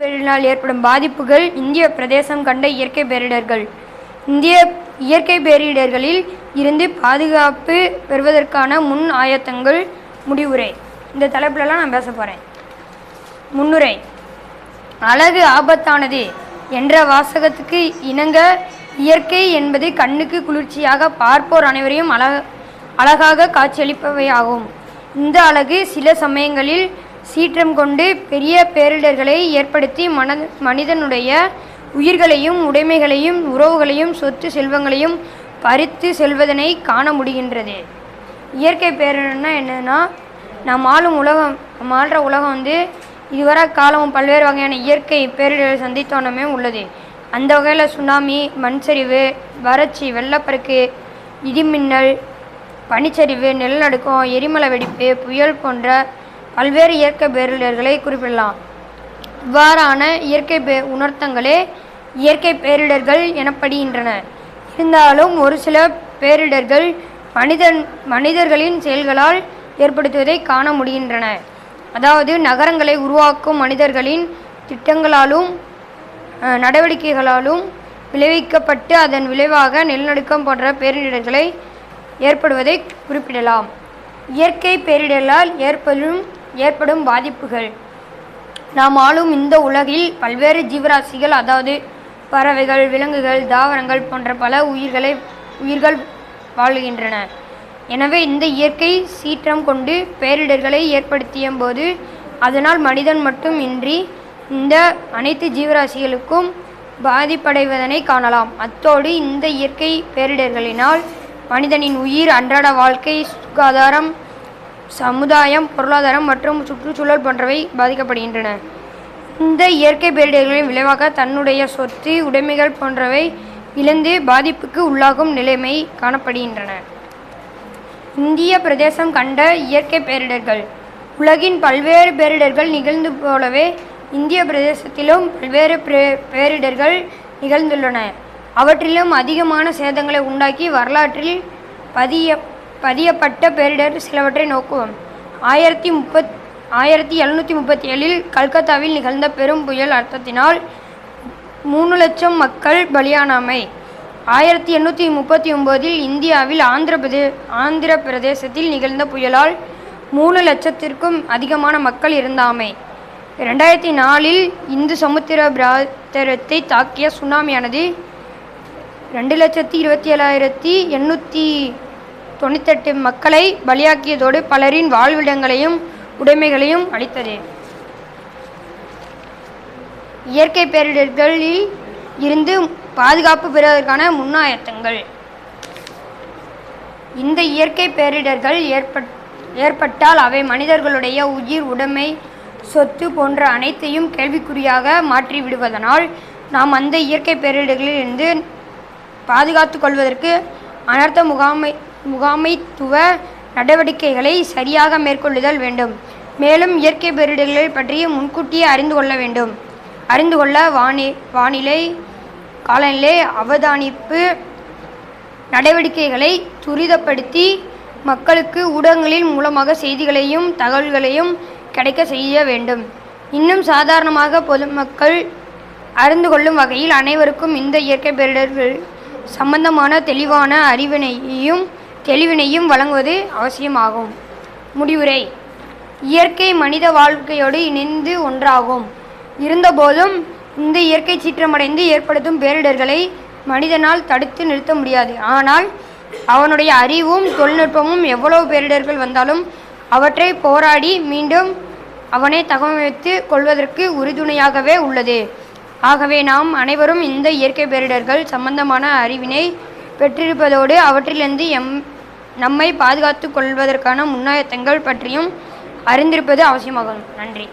பேரிடரினால் ஏற்படும் பாதிப்புகள் இந்திய பிரதேசம் கண்ட இயற்கை பேரிடர்கள். இந்திய இயற்கை பேரிடர்களில் இருந்து பாதுகாப்பு பெறுவதற்கான முன் ஆயத்தங்கள் முடிவுரை. இந்த தலைப்புலலாம் நான் பேச போகிறேன் முன்னுரை. அழகு ஆபத்தானது என்ற வாசகத்துக்கு இணங்க இயற்கை என்பது கண்ணுக்கு குளிர்ச்சியாக பார்ப்போர் அனைவரையும் அழக அழகாக காட்சியளிப்பவையாகும். இந்த அழகு சில சமயங்களில் சீற்றம் கொண்டு பெரிய பேரிடர்களை ஏற்படுத்தி மன மனிதனுடைய உயிர்களையும் உடைமைகளையும் உறவுகளையும் சொத்து செல்வங்களையும் பறித்து செல்வதனை காண முடிகின்றது. இயற்கை பேரிடர்னா என்னன்னா நாம் ஆளும் உலகம் நம்ம ஆள்ற உலகம் வந்து இதுவரை காலமும் பல்வேறு வகையான இயற்கை பேரிடர்கள் சந்தித்தோனமே உள்ளது. அந்த வகையில் சுனாமி மண் சரிவு வறட்சி வெள்ளப்பெருக்கு இடிமின்னல் பனிச்சரிவு நிலநடுக்கம் எரிமலை வெடிப்பு புயல் போன்ற பல்வேறு இயற்கை பேரிடர்களை குறிப்பிடலாம். இவ்வாறான இயற்கை பே உணர்த்தங்களே இயற்கை பேரிடர்கள் எனப்படுகின்றன. இருந்தாலும் ஒரு சில பேரிடர்கள் மனிதன் மனிதர்களின் செயல்களால் ஏற்படுத்துவதை காண முடிகின்றன. அதாவது நகரங்களை உருவாக்கும் மனிதர்களின் திட்டங்களாலும் நடவடிக்கைகளாலும் விளைவிக்கப்பட்டு அதன் விளைவாக நிலநடுக்கம் போன்ற பேரிடர்களை ஏற்படுவதை குறிப்பிடலாம். இயற்கை பேரிடரால் ஏற்படும் ஏற்படும் பாதிப்புகள். நாம் ஆளும் இந்த உலகில் பல்வேறு ஜீவராசிகள் அதாவது பறவைகள் விலங்குகள் தாவரங்கள் போன்ற பல உயிர்களை உயிர்கள் வாழுகின்றன. எனவே இந்த இயற்கை சீற்றம் கொண்டு பேரிடர்களை ஏற்படுத்திய போது அதனால் மனிதன் மட்டும் இன்றி இந்த அனைத்து ஜீவராசிகளுக்கும் பாதிப்படைவதனை காணலாம். அத்தோடு இந்த இயற்கை பேரிடர்களினால் மனிதனின் உயிர் அன்றாட வாழ்க்கை சுகாதாரம் சமுதாயம் பொருளாதாரம் மற்றும் சுற்றுச்சூழல் போன்றவை பாதிக்கப்படுகின்றன. இந்த இயற்கை பேரிடர்களின் விளைவாக தன்னுடைய சொத்து உடைமைகள் போன்றவை இழந்து பாதிப்புக்கு உள்ளாகும் நிலைமை காணப்படுகின்றன. இந்திய பிரதேசம் கண்ட இயற்கை பேரிடர்கள். உலகின் பல்வேறு பேரிடர்கள் நிகழ்ந்து போலவே இந்திய பிரதேசத்திலும் பல்வேறு பேரிடர்கள் நிகழ்ந்துள்ளன. அவற்றிலும் அதிகமான சேதங்களை உண்டாக்கி வரலாற்றில் பதிய பதியப்பட்ட பேரிடர் சிலவற்றை நோக்குவோம். ஆயிரத்தி முப்பத் ஆயிரத்தி எழுநூற்றி முப்பத்தி ஏழில் கல்கத்தாவில் நிகழ்ந்த பெரும் புயல் அர்த்தத்தினால் மூணு லட்சம் மக்கள் பலியானாமை. ஆயிரத்தி எண்ணூற்றி முப்பத்தி ஒம்போதில் இந்தியாவில் ஆந்திர பிரதே ஆந்திர பிரதேசத்தில் நிகழ்ந்த புயலால் மூணு லட்சத்திற்கும் அதிகமான மக்கள் இருந்தாமை ரெண்டாயிரத்தி நாலில் இந்து சமுத்திர பிராந்திரத்தை தாக்கிய சுனாமியானது ரெண்டு லட்சத்தி இருபத்தி ஏழாயிரத்தி எண்ணூற்றி தொண்ணூத்தெட்டு மக்களை பலியாக்கியதோடு பலரின் வாழ்விடங்களையும் உடைமைகளையும் அளித்தது இயற்கை பேரிடர்களில் இருந்து பாதுகாப்பு பெறுவதற்கான முன்னாயத்தங்கள். இந்த இயற்கை பேரிடர்கள் ஏற்பட் ஏற்பட்டால் அவை மனிதர்களுடைய உயிர் உடைமை சொத்து போன்ற அனைத்தையும் கேள்விக்குறியாக மாற்றி விடுவதனால் நாம் அந்த இயற்கை பேரிடர்களில் இருந்து பாதுகாத்து கொள்வதற்கு அனர்த்த முகாமை முகாமைத்துவ நடவடிக்கைகளை சரியாக மேற்கொள்ளுதல் வேண்டும். மேலும் இயற்கை பேரிடர்களை பற்றி முன்கூட்டியே அறிந்து கொள்ள வேண்டும். அறிந்து கொள்ள வானி வானிலை காலநிலை அவதானிப்பு நடவடிக்கைகளை துரிதப்படுத்தி மக்களுக்கு ஊடகங்களின் மூலமாக செய்திகளையும் தகவல்களையும் கிடைக்க செய்ய வேண்டும். இன்னும் சாதாரணமாக பொதுமக்கள் அறிந்து கொள்ளும் வகையில் அனைவருக்கும் இந்த இயற்கை பேரிடர்கள் சம்பந்தமான தெளிவான அறிவினையும் தெளிவினையும் வழங்குவது அவசியமாகும். முடிவுரை. இயற்கை மனித வாழ்க்கையோடு இணைந்து ஒன்றாகும். இருந்தபோதும் இந்த இயற்கை சீற்றமடைந்து ஏற்படுத்தும் பேரிடர்களை மனிதனால் தடுத்து நிறுத்த முடியாது. ஆனால் அவனுடைய அறிவும் தொழில்நுட்பமும் எவ்வளவு பேரிடர்கள் வந்தாலும் அவற்றை போராடி மீண்டும் அவனை தகவமைத்து கொள்வதற்கு உறுதுணையாகவே உள்ளது. ஆகவே நாம் அனைவரும் இந்த இயற்கை பேரிடர்கள் சம்பந்தமான அறிவினை பெற்றிருப்பதோடு அவற்றிலிருந்து எம் நம்மை பாதுகாத்து கொள்வதற்கான முன்னாயத்தங்கள் பற்றியும் அறிந்திருப்பது அவசியமாகும். நன்றி.